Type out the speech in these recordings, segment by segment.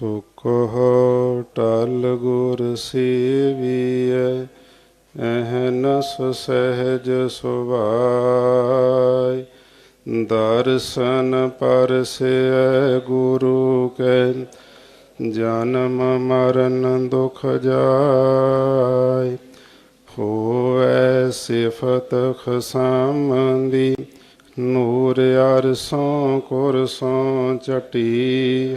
ਸੁਖ ਟਲ ਗੁਰ ਸੇਵੀਐ ਅਹਨਸ ਸਹਿਜ ਸੁਭਾਇ। ਦਰਸ਼ਨ ਪਰਸੈ ਗੁਰੂ ਕੈ, ਜਨਮ ਮਰਨ ਦੁਖ ਜਾਏ ਹੋਵੈ ਸਿਫਤ ਖਸਮੰਦੀ, ਨੂਰ ਅਰਸੋਂ ਕੁਰਸੋਂ ਚਟੀ।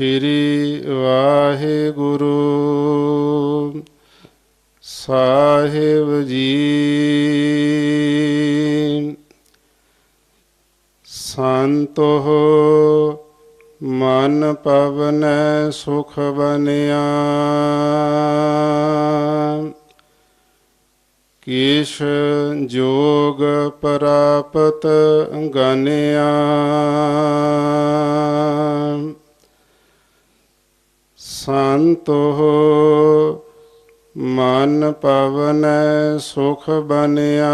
ਸ੍ਰੀ ਵਾਹਿਗੁਰੂ। ਸਾਹਿਬ ਜੀ। ਸੰਤੋ ਮਨ ਪਵਨ ਸੁਖ ਬਨਿਆ। ਕੀਸ਼ ਜੋਗ ਪ੍ਰਾਪਤ ਗਨਿਆ। ਸੰਤੋ ਮਨ ਪਵਨ ਸੁਖ ਬਨਿਆ।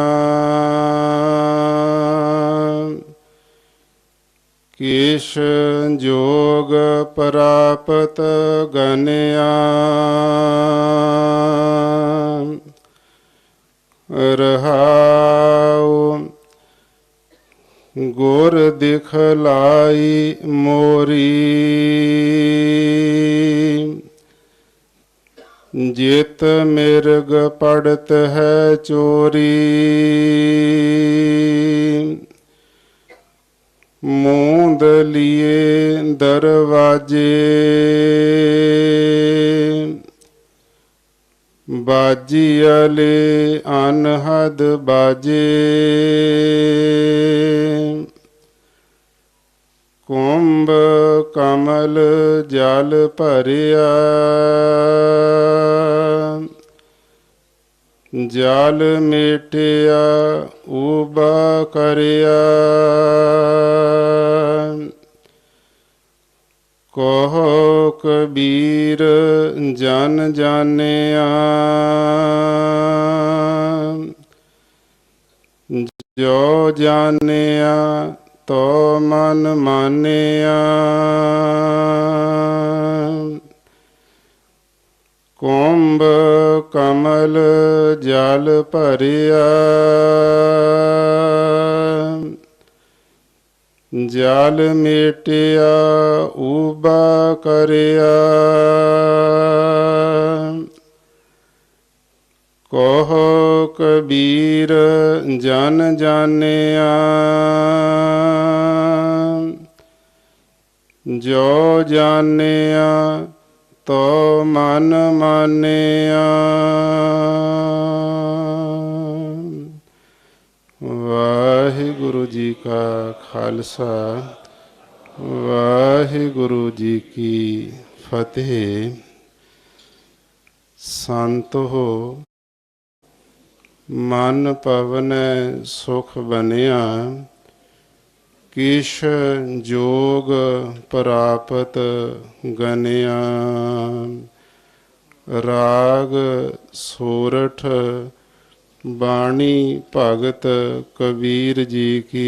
ਕਿਸ਼ ਜੋਗ ਪ੍ਰਾਪਤ ਗਨਿਆ। ਰਹਾਉ ਗੁਰ ਦਿਖਲਾਈ ਮੋਰੀ। ਜਿਤ ਮਿਰਗ ਪੜਤ ਹੈ ਚੋਰੀ। ਮੂੰਦ ਲਿਏ ਦਰਵਾਜੇ। ਬਾਜੀ ਅਲੇ ਅਨਹਦ ਬਾਜੇ। ਕੁੰਭ ਕਮਲ ਜਲ ਭਰਿਆ। ਜਲ ਮੇਟਿਆ ਉਬਾ ਕਰਿਆ। ਕਹੋ ਕਬੀਰ ਜਨ ਜਾਣਿਆ। ਜੋ ਜਾਣਿਆ ਤੋ ਮਨ ਮਾਨਿਆ। ਕੁੰਭ ਕਮਲ ਜਲ ਭਰਿਆ। ਜਲ ਮੇਟਿਆ ਉਬਾ ਕਰਿਆ। ਕਹੋ ਕਬੀਰ ਜਨ ਜਾਣਿਆ। ਜੋ ਜਾਣਿਆ ਤੋ ਮਨ ਮਾਨਿਆ। ਵਾਹਿਗੁਰੂ ਜੀ ਕਾ ਖਾਲਸਾ, ਵਾਹਿਗੁਰੂ ਜੀ ਕੀ ਫਤਿਹ। ਸੰਤ ਹੋ, ਮਨ ਪਵਨ ਸੁਖ ਬਨਿਆ ਕਿਛ ਜੋਗ ਪ੍ਰਾਪਤ ਗਨਿਆ ਰਾਗ ਸੋਰਠ ਬਾਣੀ ਭਗਤ ਕਬੀਰ ਜੀ ਕੀ।